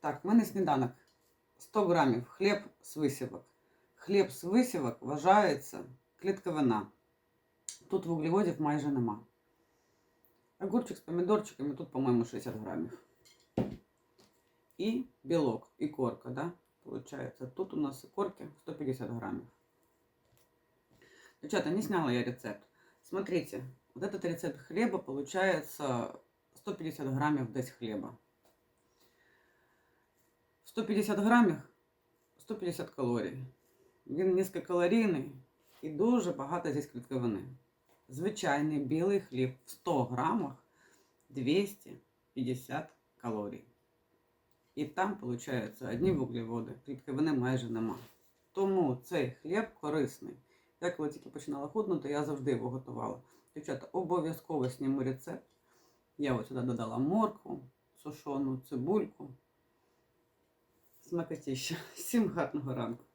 Так, в мене сніданок. 100 грамів хліб з висівок. Хліб з висівок вважається клітковина. Тут вуглеводів майже нема. Огурчик з помідорчиками, тут, по-моєму, 60 грамів. І білок, і корка, да? Получается. Тут у нас корки 150 граммов. Девчата, не сняла я рецепт. Смотрите, вот этот рецепт хлеба получается 150 граммов десь хлеба. В 150 граммах 150 калорій. Він низькокалорійний і дуже багато здесь клітковини. Звичайний білий хліб в 100 грамах 250 калорій. І там, виходить, одні вуглеводи, клітковини майже нема. Тому цей хліб корисний. Я коли тільки починала худнути, я завжди його готувала. Дівчата, обов'язково зніму рецепт. Я сюди додала моркву, сушену, цибульку. Смакотіща. Всім гарного ранку.